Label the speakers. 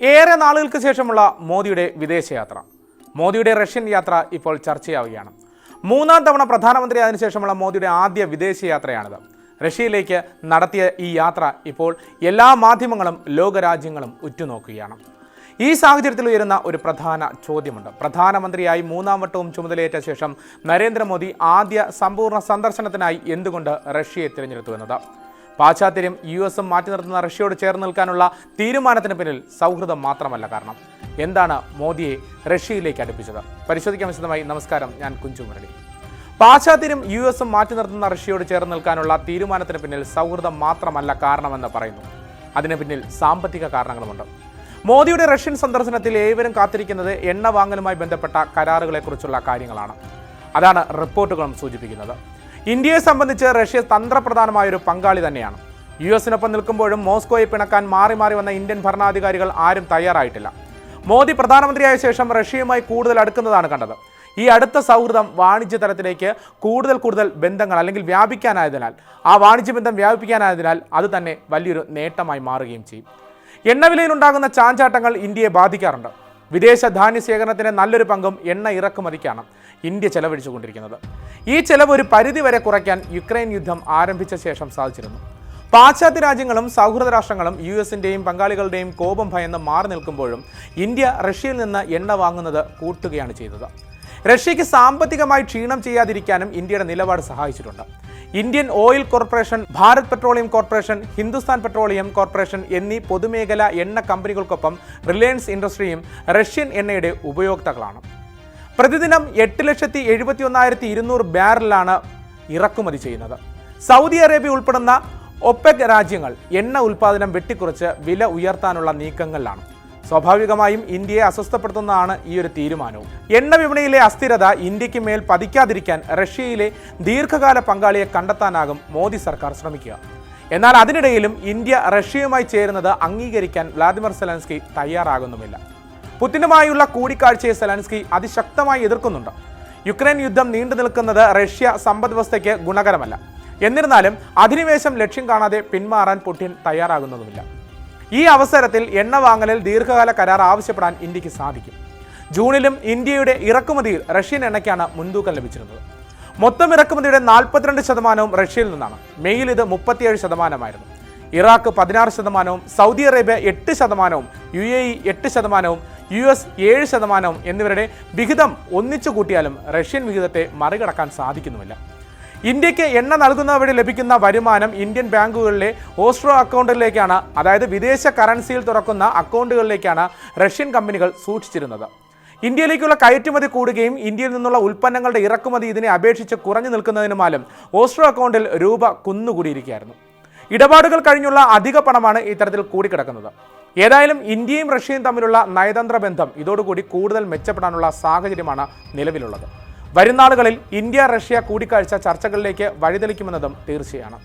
Speaker 1: ഏറെ നാളുകൾക്ക് ശേഷമുള്ള മോദിയുടെ വിദേശയാത്ര. മോദിയുടെ റഷ്യൻ യാത്ര ഇപ്പോൾ ചർച്ചയാവുകയാണ്. മൂന്നാം തവണ പ്രധാനമന്ത്രി അതിനുശേഷമുള്ള മോദിയുടെ ആദ്യ വിദേശയാത്രയാണിത്. റഷ്യയിലേക്ക് നടത്തിയ ഈ യാത്ര ഇപ്പോൾ എല്ലാ മാധ്യമങ്ങളും ലോകരാജ്യങ്ങളും ഉറ്റുനോക്കുകയാണ്. ഈ സാഹചര്യത്തിൽ ഉയരുന്ന ഒരു പ്രധാന ചോദ്യമുണ്ട്. പ്രധാനമന്ത്രിയായി മൂന്നാം വട്ടവും ചുമതലയേറ്റ ശേഷം നരേന്ദ്രമോദി ആദ്യ സമ്പൂർണ സന്ദർശനത്തിനായി എന്തുകൊണ്ട് റഷ്യയെ തിരഞ്ഞെടുത്തു എന്നത്? പാശ്ചാത്യരും യു എസും മാറ്റി നിർത്തുന്ന റഷ്യയോട് ചേർന്ന് നിൽക്കാനുള്ള തീരുമാനത്തിന് പിന്നിൽ സൗഹൃദം മാത്രമല്ല കാരണം. എന്താണ് മോദിയെ റഷ്യയിലേക്ക് അടുപ്പിച്ചത്? പരിശോധിക്കാൻ വിശദമായി നമസ്കാരം ഞാൻ കുഞ്ചു മുരളി. പാശ്ചാത്യരും യു എസും മാറ്റി നിർത്തുന്ന റഷ്യയോട് ചേർന്ന് നിൽക്കാനുള്ള തീരുമാനത്തിന് പിന്നിൽ സൗഹൃദം മാത്രമല്ല കാരണമെന്ന് പറയുന്നു. അതിന് പിന്നിൽ സാമ്പത്തിക കാരണങ്ങളുമുണ്ട്. മോദിയുടെ റഷ്യൻ സന്ദർശനത്തിൽ ഏവരും കാത്തിരിക്കുന്നത് എണ്ണ വാങ്ങലുമായി ബന്ധപ്പെട്ട കരാറുകളെക്കുറിച്ചുള്ള കാര്യങ്ങളാണ്. അതാണ് റിപ്പോർട്ടുകളും സൂചിപ്പിക്കുന്നത്. ഇന്ത്യയെ സംബന്ധിച്ച് റഷ്യ തന്ത്രപ്രധാനമായ ഒരു പങ്കാളി തന്നെയാണ്. യു എസിനൊപ്പം നിൽക്കുമ്പോഴും മോസ്കോയെ പിണക്കാൻ മാറി മാറി വന്ന ഇന്ത്യൻ ഭരണാധികാരികൾ ആരും തയ്യാറായിട്ടില്ല. മോദി പ്രധാനമന്ത്രിയായ ശേഷം റഷ്യയുമായി കൂടുതൽ അടുക്കുന്നതാണ് കണ്ടത്. ഈ അടുത്ത സൗഹൃദം വാണിജ്യ തലത്തിലേക്ക് കൂടുതൽ കൂടുതൽ ബന്ധങ്ങൾ അല്ലെങ്കിൽ വ്യാപിക്കാനായതിനാൽ ആ വാണിജ്യ ബന്ധം വ്യാപിപ്പിക്കാനായതിനാൽ അത് തന്നെ വലിയൊരു നേട്ടമായി മാറുകയും ചെയ്യും. എണ്ണവിലയിലുണ്ടാകുന്ന ചാഞ്ചാട്ടങ്ങൾ ഇന്ത്യയെ ബാധിക്കാറുണ്ട്. വിദേശ ധാന്യ ശേഖരണത്തിന്റെ നല്ലൊരു പങ്കും എണ്ണ ഇറക്കുമതിക്കാണ് ഇന്ത്യ ചെലവഴിച്ചുകൊണ്ടിരിക്കുന്നത്. ഈ ചെലവ് ഒരു പരിധിവരെ കുറയ്ക്കാൻ യുക്രൈൻ യുദ്ധം ആരംഭിച്ച ശേഷം സാധിച്ചിരുന്നു. പാശ്ചാത്യ രാജ്യങ്ങളും സൗഹൃദ രാഷ്ട്രങ്ങളും യു എസിന്റെയും പങ്കാളികളുടെയും കോപം ഭയന്ന് മാറി നിൽക്കുമ്പോഴും ഇന്ത്യ റഷ്യയിൽ നിന്ന് എണ്ണ വാങ്ങുന്നത് കൂട്ടുകയാണ് ചെയ്തത്. റഷ്യയ്ക്ക് സാമ്പത്തികമായി ക്ഷീണം ചെയ്യാതിരിക്കാനും ഇന്ത്യയുടെ നിലപാട് സഹായിച്ചിട്ടുണ്ട്. Indian oil corporation Bharat petroleum corporation Hindustan petroleum corporation എന്നീ പൊതുമേഖലാ എണ്ണ കമ്പനികൾക്കൊപ്പം റിലയൻസ് ഇൻഡസ്ട്രിയും റഷ്യൻ എണ്ണയുടെ ഉപയോക്താക്കളാണ്. പ്രതിദിനം എട്ട് ലക്ഷത്തി എഴുപത്തി ഒന്നായിരത്തി ഇരുന്നൂറ് ബാരലാണ് ഇറക്കുമതി ചെയ്യുന്നത്. സൗദി അറേബ്യ ഉൾപ്പെടുന്ന ഒപ്പെക് രാജ്യങ്ങൾ എണ്ണ ഉൽപ്പാദനം വെട്ടിക്കുറച്ച് വില ഉയർത്താനുള്ള നീക്കങ്ങളിലാണ്. സ്വാഭാവികമായും ഇന്ത്യയെ അസ്വസ്ഥപ്പെടുത്തുന്നതാണ് ഈ ഒരു തീരുമാനവും. എണ്ണ വിപണിയിലെ അസ്ഥിരത ഇന്ത്യയ്ക്ക് മേൽ പതിക്കാതിരിക്കാൻ റഷ്യയിലെ ദീർഘകാല പങ്കാളിയെ കണ്ടെത്താനാകും മോദി സർക്കാർ ശ്രമിക്കുക. എന്നാൽ അതിനിടയിലും ഇന്ത്യ റഷ്യയുമായി ചേരുന്നത് അംഗീകരിക്കാൻ വ്ളാദിമിർ സെലൻസ്കി തയ്യാറാകുന്നുമില്ല. പുത്തിനുമായുള്ള കൂടിക്കാഴ്ചയെ സെലൻസ്കി അതിശക്തമായി എതിർക്കുന്നുണ്ട്. യുക്രൈൻ യുദ്ധം നീണ്ടു നിൽക്കുന്നത് റഷ്യ സമ്പദ് ഗുണകരമല്ല. എന്നിരുന്നാലും അധിനിവേശം ലക്ഷ്യം കാണാതെ പിന്മാറാൻ പുടിൻ തയ്യാറാകുന്നതുമില്ല. ഈ അവസരത്തിൽ എണ്ണ വാങ്ങലിൽ ദീർഘകാല കരാർ ആവശ്യപ്പെടാൻ ഇന്ത്യയ്ക്ക് സാധിക്കും. ജൂണിലും ഇന്ത്യയുടെ ഇറക്കുമതിയിൽ റഷ്യൻ എണ്ണയ്ക്കാണ് മുൻതൂക്കം ലഭിച്ചിരുന്നത്. മൊത്തം ഇറക്കുമതിയുടെ നാൽപ്പത്തിരണ്ട് ശതമാനവും റഷ്യയിൽ നിന്നാണ്. മെയ്യിൽ ഇത് മുപ്പത്തിയേഴ് ശതമാനമായിരുന്നു. ഇറാഖ് പതിനാറ് ശതമാനവും സൗദി അറേബ്യ എട്ട് ശതമാനവും യു എ ഇ എട്ട് ശതമാനവും യു എസ് ഏഴ് ശതമാനവും എന്നിവരുടെ വിഹിതം ഒന്നിച്ചു കൂട്ടിയാലും റഷ്യൻ വിഹിതത്തെ മറികടക്കാൻ സാധിക്കുന്നുമില്ല. ഇന്ത്യയ്ക്ക് എണ്ണ നൽകുന്ന വഴി ലഭിക്കുന്ന വരുമാനം ഇന്ത്യൻ ബാങ്കുകളിലെ ഓസ്ട്രോ അക്കൗണ്ടിലേക്കാണ് അതായത് വിദേശ കറൻസിയിൽ തുറക്കുന്ന അക്കൗണ്ടുകളിലേക്കാണ് റഷ്യൻ കമ്പനികൾ സൂക്ഷിച്ചിരുന്നത്. ഇന്ത്യയിലേക്കുള്ള കയറ്റുമതി കൂടുകയും ഇന്ത്യയിൽ നിന്നുള്ള ഉൽപ്പന്നങ്ങളുടെ ഇറക്കുമതി ഇതിനെ അപേക്ഷിച്ച് കുറഞ്ഞു നിൽക്കുന്നതിനുമാലും ഓസ്ട്രോ അക്കൗണ്ടിൽ രൂപ കുന്നുകൂടിയിരിക്കുകയായിരുന്നു. ഇടപാടുകൾ കഴിഞ്ഞുള്ള അധിക പണമാണ് ഇത്തരത്തിൽ കൂടിക്കിടക്കുന്നത്. ഏതായാലും ഇന്ത്യയും റഷ്യയും തമ്മിലുള്ള നയതന്ത്ര ബന്ധം ഇതോടുകൂടി കൂടുതൽ മെച്ചപ്പെടാനുള്ള സാഹചര്യമാണ് നിലവിലുള്ളത്. വരും നാളുകളിൽ ഇന്ത്യ റഷ്യ കൂടിക്കാഴ്ച ചർച്ചകളിലേക്ക് വഴിതെളിക്കുമെന്നതും തീർച്ചയാണ്.